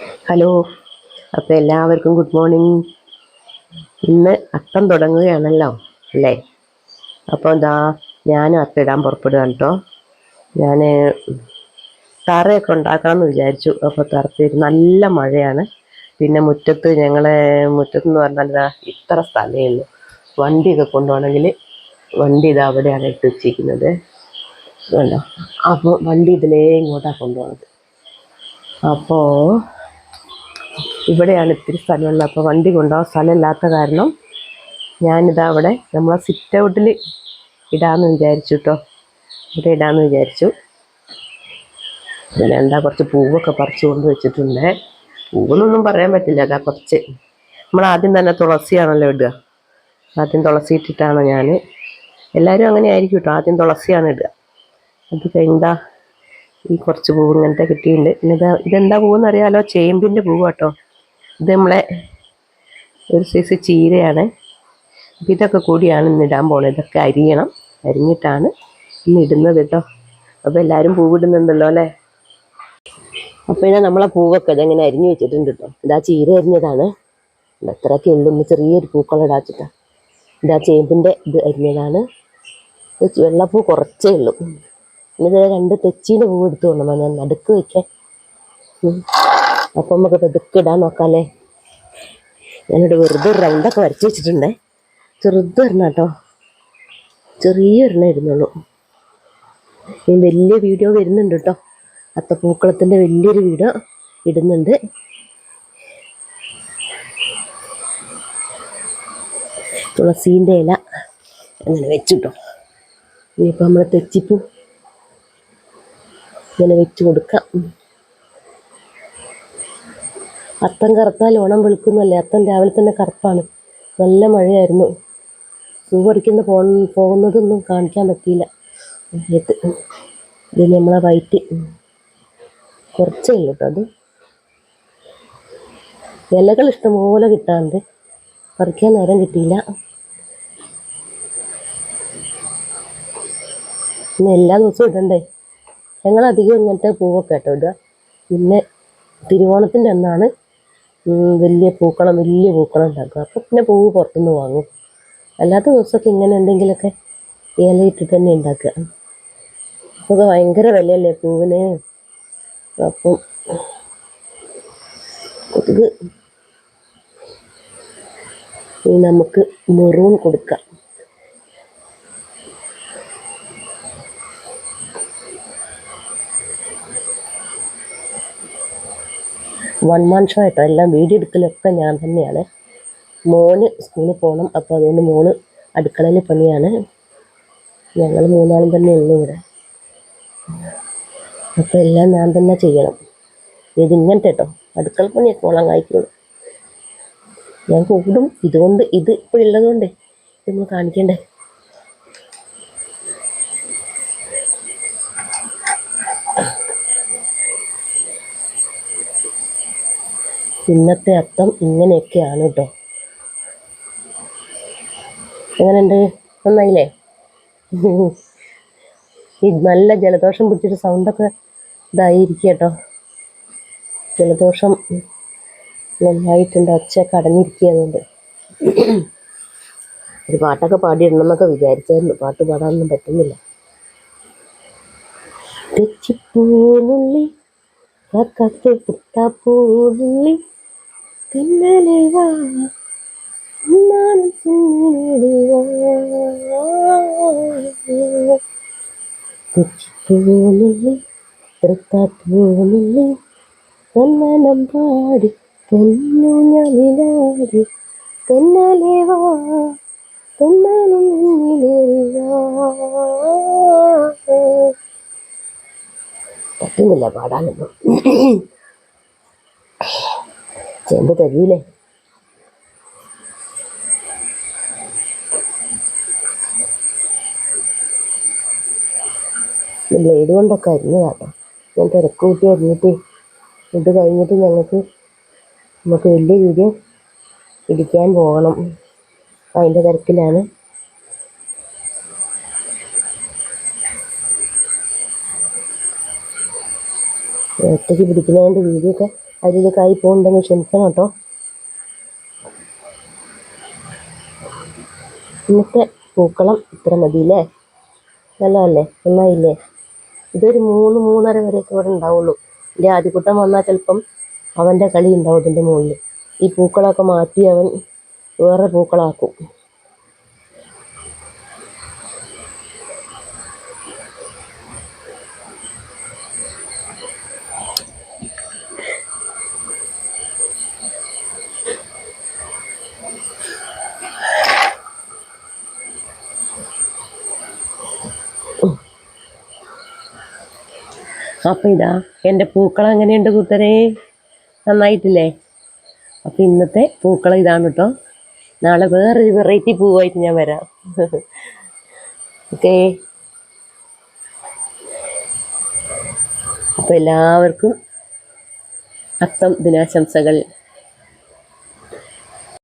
Hello അപ്പോൾ എല്ലാവർക്കും good morning. ഇന്ന് അത്തം തുടങ്ങുകയാണല്ലോ അല്ലേ? അപ്പോൾ എന്താ ഞാനും അത്തിടാൻ പുറപ്പെടുകയാണ് കേട്ടോ ഞാൻ തറയൊക്കെ ഉണ്ടാക്കാമെന്ന് വിചാരിച്ചു. അപ്പോൾ തറത്തി നല്ല മഴയാണ്. പിന്നെ മുറ്റത്ത് ഞങ്ങളെ മുറ്റത്തെന്ന് പറഞ്ഞാൽ ഇതാ ഇത്ര സ്ഥലമേ ഉള്ളൂ. വണ്ടിയൊക്കെ കൊണ്ടുപോകണമെങ്കിൽ വണ്ടി ഇത് അവിടെയാണ് ഇട്ട് വെച്ചിരിക്കുന്നത്. അപ്പോൾ വണ്ടി ഇതിലേ ഇങ്ങോട്ടാണ് കൊണ്ടുപോകുന്നത് അപ്പോൾ ഇവിടെയാണ് ഇത്തിരി സ്ഥലമുള്ളത്. അപ്പോൾ വണ്ടി കൊണ്ടുപോകാൻ സ്ഥലമില്ലാത്ത കാരണം ഞാനിതാ അവിടെ നമ്മളെ സിറ്റ് ഔട്ടിൽ ഇടാമെന്ന് വിചാരിച്ചു കേട്ടോ ഇവിടെ ഇടാമെന്ന് വിചാരിച്ചു. പിന്നെ എന്താ കുറച്ച് പൂവൊക്കെ പറിച്ചു കൊണ്ട് വെച്ചിട്ടുണ്ട്. പൂവെന്നൊന്നും പറയാൻ പറ്റില്ല അതാ കുറച്ച്. നമ്മൾ ആദ്യം തന്നെ തുളസിയാണല്ലോ ഇടുക. ആദ്യം തുളസി ഇട്ടിട്ടാണ് ഞാൻ എല്ലാവരും അങ്ങനെ ആയിരിക്കും കേട്ടോ ആദ്യം തുളസിയാണ് ഇടുക. അത് കഴിഞ്ഞാ ഈ കുറച്ച് പൂവ് ഇങ്ങനത്തെ കിട്ടിയിട്ടുണ്ട്. ഇത് ഇതെന്താ പൂവെന്ന് അറിയാലോ ചേമ്പിന്റെ പൂവാട്ടോ ഇത് നമ്മളെ ഒരു സൈസ് ചീരയാണ്. അപ്പം ഇതൊക്കെ കൂടിയാണ് ഇന്ന് ഇടാൻ പോണത്. ഇതൊക്കെ അരിയണം. അരിഞ്ഞിട്ടാണ് ഇന്ന് ഇടുന്നത് കേട്ടോ അപ്പോൾ എല്ലാവരും പൂവിടുന്നുണ്ടല്ലോ അല്ലേ? അപ്പോൾ നമ്മളെ പൂവൊക്കെ ഇതെങ്ങനെ അരിഞ്ഞു വെച്ചിട്ടുണ്ട് കേട്ടോ ഇതാ ചീര അരിഞ്ഞതാണ്. ഇത് ഉള്ളു. ഒന്ന് ചെറിയൊരു പൂക്കളം ഇടാച്ചിട്ടാ ഇതാ ചേമ്പിന്റെ ഇത് അരിഞ്ഞതാണ്. വെള്ളപ്പൂ കുറച്ചേ ഉള്ളൂ. പിന്നെ ഇത് രണ്ട് തെച്ചീന്റെ പൂവ് എടുത്തു കൊണ്ടുവന്നാൽ ഞാൻ നടുക്ക് വയ്ക്കാൻ ഉം. അപ്പം നമുക്ക് പെതുക്കിടാൻ ഇടാൻ നോക്കാല്ലേ? ഞാനിവിടെ വെറുതെ ഒരു റൗണ്ടൊക്കെ വരച്ച് വെച്ചിട്ടുണ്ടേ. ചെറുത് വരണം കേട്ടോ. ചെറിയൊരെണ്ണം ഇരുന്നുള്ളൂ ഇനി വലിയ വീഡിയോ വരുന്നുണ്ട് കേട്ടോ. അത്തപ്പൂക്കളത്തിന്റെ വലിയൊരു വീഡിയോ ഇടുന്നുണ്ട്. തുളസീന്റെ ഇല അങ്ങനെ വെച്ചു കേട്ടോ. ഇനിയിപ്പോൾ നമ്മൾ തെച്ചിപ്പൂ. ഇങ്ങനെ വെച്ച് കൊടുക്കാം. അത്തം കറുത്താൽ ഓണം വെളുക്കുന്നല്ലേ? അത്തം രാവിലെ തന്നെ കറുപ്പാണ്. നല്ല മഴയായിരുന്നു. പൂ പറിക്കുന്ന പോ പോകുന്നതൊന്നും കാണിക്കാൻ പറ്റിയില്ല. ഇത് നമ്മളെ വൈറ്റ്. കുറച്ചേ ഉള്ളൂ കേട്ടോ അത്. ഇലകൾ ഇഷ്ടംപോലെ കിട്ടാറുണ്ട്. പറിക്കാൻ നേരം കിട്ടിയില്ല. പിന്നെ എല്ലാ ദിവസവും ഇടണ്ടേ? ഞങ്ങൾ അധികം ഇങ്ങനത്തെ പൂവൊക്കെ കേട്ടോ ഇടുക. പിന്നെ തിരുവോണത്തിന്റെ അന്നാണ് വലിയ പൂക്കളം വലിയ പൂക്കളം ഉണ്ടാക്കും. അപ്പം പിന്നെ പൂവ് പുറത്തുനിന്ന് വാങ്ങും. അല്ലാത്ത ദിവസമൊക്കെ ഇങ്ങനെ എന്തെങ്കിലുമൊക്കെ ഇലയിട്ട് തന്നെ ഉണ്ടാക്കുക. അപ്പോൾ ഭയങ്കര വിലയല്ലേ പൂവിന്. അപ്പം നമുക്ക് മെറൂൺ കൊടുക്കാം. വൺ മാൻ ഷോ ആയിട്ടോ. എല്ലാം വീഡിയോ എടുക്കലൊക്കെ ഞാൻ തന്നെയാണ്. മോന് സ്കൂളിൽ പോകണം അപ്പോൾ അതുകൊണ്ട് മോൾ അടുക്കളയിൽ പണിയാണ്. ഞങ്ങൾ മൂന്നാളും തന്നെ ഉള്ളൂ ഇവിടെ. അപ്പോൾ എല്ലാം ഞാൻ തന്നെ ചെയ്യണം. ഇത് ഇങ്ങനത്തെ കേട്ടോ അടുക്കള പണിയൊക്കെ മോളാൻ കായ്ക്കുള്ളൂ ഞാൻ കൂടും. ഇതുകൊണ്ട് ഇത് ഇപ്പോൾ ഉള്ളതുകൊണ്ട് നമ്മൾ കാണിക്കണ്ടേ? ഇന്നത്തെ അത്തം ഇങ്ങനെയൊക്കെയാണ് കേട്ടോ എങ്ങനെയുണ്ട്? നന്നായില്ലേ? ഈ നല്ല ജലദോഷം പിടിച്ചിട്ട് സൗണ്ടൊക്കെ ഇതായിരിക്കും കേട്ടോ ജലദോഷം നന്നായിട്ടുണ്ട്. അച്ഛ അടഞ്ഞിരിക്കുകയായതുകൊണ്ട് ഒരു പാട്ടൊക്കെ പാടിയിടണം എന്നൊക്കെ വിചാരിച്ചായിരുന്നു. പാട്ട് പാടാനൊന്നും പറ്റുന്നില്ല. തെച്ചിപ്പൂനുള്ളി കാക്കാക്ക് പുട്ടാപ്പൂനുള്ളി പിന്നലെ വാ കന്നനം പാടി പൊന്നു ഞാനിലാടി തെന്നാലും പറ്റുന്നില്ല പാടാനൊന്നും ചെമ്പ് തരിയില്ലേ ബ്ലേഡ് കൊണ്ടൊക്കെ അരിഞ്ഞതാട്ടോ ഞാൻ തിരക്ക് കൂട്ടി അരിഞ്ഞിട്ട് ഇത് കഴിഞ്ഞിട്ട് ഞങ്ങൾക്ക് നമുക്ക് വലിയ വീഡിയോ ഇടിക്കാൻ പോകണം. അതിന്റെ തിരക്കിലാണ്. ഒറ്റയ്ക്ക് പിടിക്കുന്നതുകൊണ്ട് വീഡിയോ ഒക്കെ അരിയിലേക്കായി പോകുന്നുണ്ടെങ്കിൽ ക്ഷമിക്കണം കേട്ടോ. ഇന്നത്തെ പൂക്കളം ഇത്ര മതിയില്ലേ? നല്ലതല്ലേ? നന്നായില്ലേ? ഇതൊരു മൂന്ന് മൂന്നര വരെയൊക്കെ ഇവിടെ ഉണ്ടാവുള്ളൂ. എന്റെ ആദ്യക്കൂട്ടം വന്നാൽ ചിലപ്പം അവന്റെ കളി ഉണ്ടാവും ഇതിന്റെ മുകളിൽ. ഈ പൂക്കളൊക്കെ മാറ്റി അവൻ വേറെ പൂക്കളാക്കും. അപ്പം ഇതാ എന്റെ പൂക്കൾ എങ്ങനെയുണ്ട് കൂട്ടരേ നന്നായിട്ടില്ലേ? അപ്പം ഇന്നത്തെ പൂക്കൾ ഇതാണ് കേട്ടോ നാളെ വേറൊരു വെറൈറ്റി പൂവായിട്ട് ഞാൻ വരാം. ഓക്കേ അപ്പം എല്ലാവർക്കും അത്തം ദിനാശംസകൾ.